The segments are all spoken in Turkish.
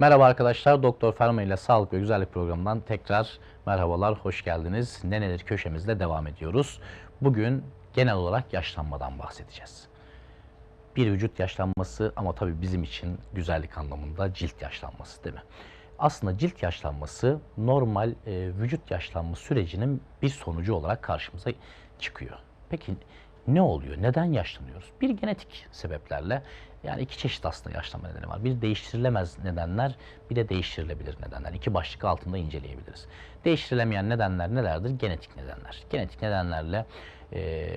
Merhaba arkadaşlar, Doktor Ferma ile Sağlık ve Güzellik programından tekrar merhabalar, hoş geldiniz. Ne nedir köşemizle devam ediyoruz. Bugün genel olarak yaşlanmadan bahsedeceğiz. Bir vücut yaşlanması ama tabii bizim için güzellik anlamında cilt yaşlanması değil mi? Aslında cilt yaşlanması normal e, vücut yaşlanma sürecinin bir sonucu olarak karşımıza çıkıyor. Peki ne oluyor? Neden yaşlanıyoruz? Bir genetik sebeplerle yani iki çeşit aslında yaşlanma nedeni var. Bir değiştirilemez nedenler, bir de değiştirilebilir nedenler. İki başlık altında inceleyebiliriz. Değiştirilemeyen nedenler nelerdir? Genetik nedenler. Genetik nedenlerle e,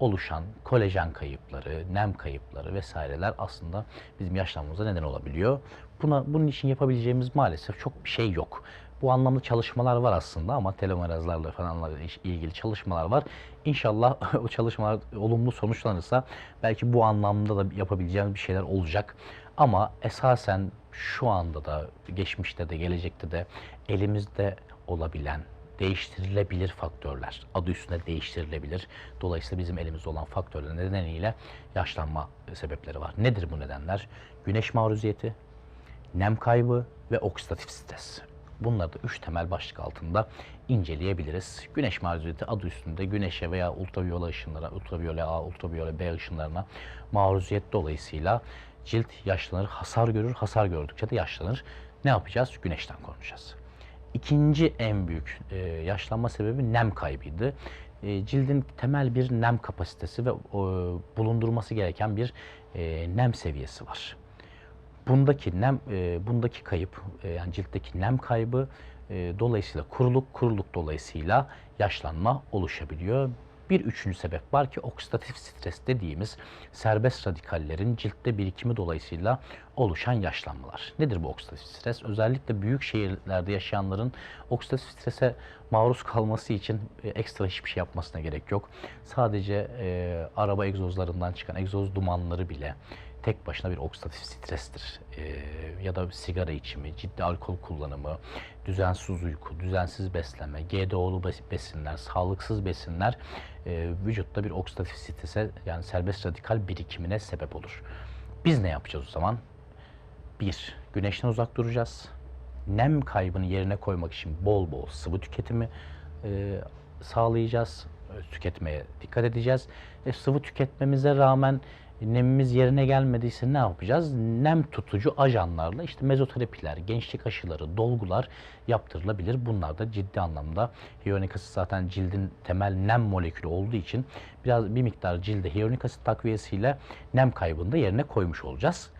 oluşan kolajen kayıpları, nem kayıpları vesaireler aslında bizim yaşlanmamıza neden olabiliyor. Buna bunun için yapabileceğimiz maalesef çok bir şey yok. Bu anlamda çalışmalar var aslında ama telomerazlarla falanla ilgili çalışmalar var. İnşallah o çalışmalar olumlu sonuçlanırsa belki bu anlamda da yapabileceğimiz bir şeyler olacak. Ama esasen şu anda da geçmişte de gelecekte de elimizde olabilen değiştirilebilir faktörler. Adı üstünde değiştirilebilir. Dolayısıyla bizim elimizde olan faktörler nedeniyle yaşlanma sebepleri var. Nedir bu nedenler? Güneş maruziyeti, nem kaybı ve oksidatif stres. Bunları da üç temel başlık altında inceleyebiliriz. Güneş maruziyeti adı üstünde güneşe veya ultraviyole ışınlara, ultraviyole A, ultraviyole B ışınlarına maruziyet dolayısıyla cilt yaşlanır, hasar görür. Hasar gördükçe de yaşlanır. Ne yapacağız? Güneşten korunacağız. İkinci en büyük e, yaşlanma sebebi nem kaybıydı. E, cildin temel bir nem kapasitesi ve e, bulundurması gereken bir e, nem seviyesi var. Bundaki nem, e, bundaki kayıp, e, yani ciltteki nem kaybı e, dolayısıyla kuruluk, kuruluk dolayısıyla yaşlanma oluşabiliyor. Bir üçüncü sebep var ki oksidatif stres dediğimiz serbest radikallerin ciltte birikimi dolayısıyla oluşan yaşlanmalar. Nedir bu oksidatif stres? Özellikle büyük şehirlerde yaşayanların oksidatif strese maruz kalması için e, ekstra hiçbir şey yapmasına gerek yok. Sadece e, araba egzozlarından çıkan egzoz dumanları bile tek başına bir oksidatif strestir. Ee, ya da sigara içimi, ciddi alkol kullanımı, düzensiz uyku, düzensiz beslenme, GDO'lu besinler, sağlıksız besinler e, vücutta bir oksidatif strese yani serbest radikal birikimine sebep olur. Biz ne yapacağız o zaman? Bir, güneşten uzak duracağız. Nem kaybını yerine koymak için bol bol sıvı tüketimi e, sağlayacağız. Tüketmeye dikkat edeceğiz. E, sıvı tüketmemize rağmen nemimiz yerine gelmediyse ne yapacağız? Nem tutucu ajanlarla işte mezoterapiler, gençlik aşıları, dolgular yaptırılabilir. Bunlar da ciddi anlamda hyaluronik asit zaten cildin temel nem molekülü olduğu için biraz bir miktar cilde hyaluronik asit takviyesiyle nem kaybını da yerine koymuş olacağız.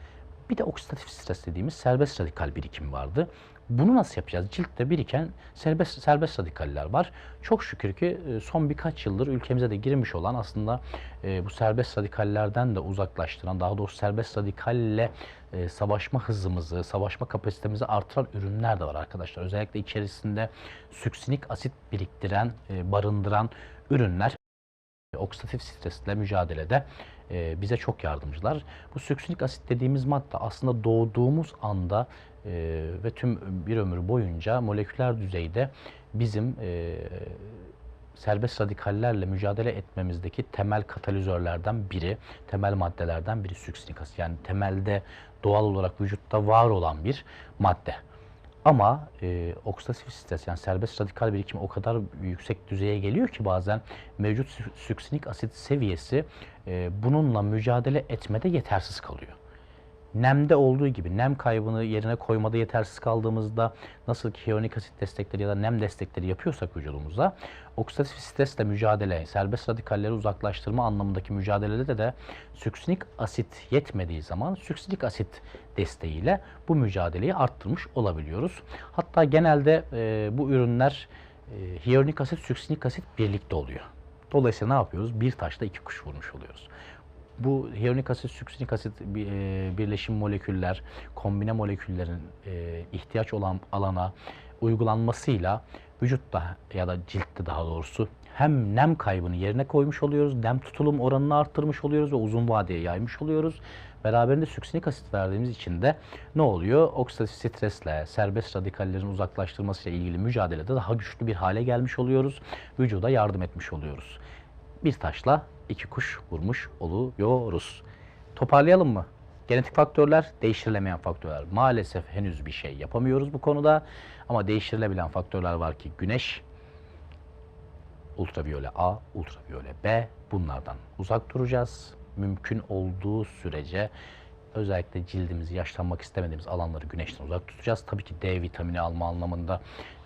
Bir de oksidatif stres dediğimiz serbest radikal birikim vardı. Bunu nasıl yapacağız? Ciltte biriken serbest, serbest radikaller var. Çok şükür ki e, son birkaç yıldır ülkemize de girmiş olan aslında e, bu serbest radikallerden de uzaklaştıran, daha doğrusu serbest radikalle e, savaşma hızımızı, savaşma kapasitemizi artıran ürünler de var arkadaşlar. Özellikle içerisinde süksinik asit biriktiren, barındıran ürünler oksidatif stresle mücadelede e, bize çok yardımcılar. Bu süksinik asit dediğimiz madde aslında doğduğumuz anda e, ve tüm bir ömür boyunca moleküler düzeyde bizim e, serbest radikallerle mücadele etmemizdeki temel katalizörlerden biri, temel maddelerden biri süksinik asit. Yani temelde doğal olarak vücutta var olan bir madde. Ama e, oksidatif stres yani serbest radikal birikim o kadar yüksek düzeye geliyor ki bazen mevcut süksinik asit seviyesi e, bununla mücadele etmede yetersiz kalıyor nemde olduğu gibi nem kaybını yerine koymada yetersiz kaldığımızda nasıl ki hyaluronik asit destekleri ya da nem destekleri yapıyorsak vücudumuza oksidatif stresle mücadele, serbest radikalleri uzaklaştırma anlamındaki mücadelede de, de süksinik asit yetmediği zaman süksinik asit desteğiyle bu mücadeleyi arttırmış olabiliyoruz. Hatta genelde e, bu ürünler e, hyaluronik asit, süksinik asit birlikte oluyor. Dolayısıyla ne yapıyoruz? Bir taşla iki kuş vurmuş oluyoruz bu hyaluronik asit, süksinik asit e, birleşim moleküller, kombine moleküllerin e, ihtiyaç olan alana uygulanmasıyla vücutta ya da ciltte daha doğrusu hem nem kaybını yerine koymuş oluyoruz, nem tutulum oranını arttırmış oluyoruz ve uzun vadeye yaymış oluyoruz. Beraberinde süksinik asit verdiğimiz için de ne oluyor? Oksidatif stresle, serbest radikallerin uzaklaştırmasıyla ilgili mücadelede daha güçlü bir hale gelmiş oluyoruz. Vücuda yardım etmiş oluyoruz. Bir taşla iki kuş vurmuş oluyoruz. Toparlayalım mı? Genetik faktörler, değiştirilemeyen faktörler. Maalesef henüz bir şey yapamıyoruz bu konuda. Ama değiştirilebilen faktörler var ki güneş, ultraviyole A, ultraviyole B bunlardan uzak duracağız. Mümkün olduğu sürece özellikle cildimizi yaşlanmak istemediğimiz alanları güneşten uzak tutacağız. Tabii ki D vitamini alma anlamında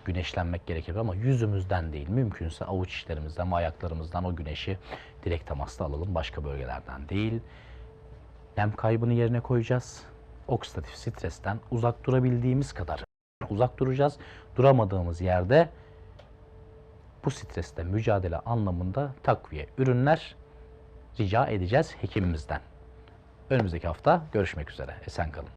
güneşlenmek gerekir ama yüzümüzden değil. Mümkünse avuç içlerimizden ve ayaklarımızdan o güneşi direkt temasla alalım. Başka bölgelerden değil. Nem kaybını yerine koyacağız. Oksidatif stresten uzak durabildiğimiz kadar uzak duracağız. Duramadığımız yerde bu stresle mücadele anlamında takviye ürünler rica edeceğiz hekimimizden. Önümüzdeki hafta görüşmek üzere. Esen kalın.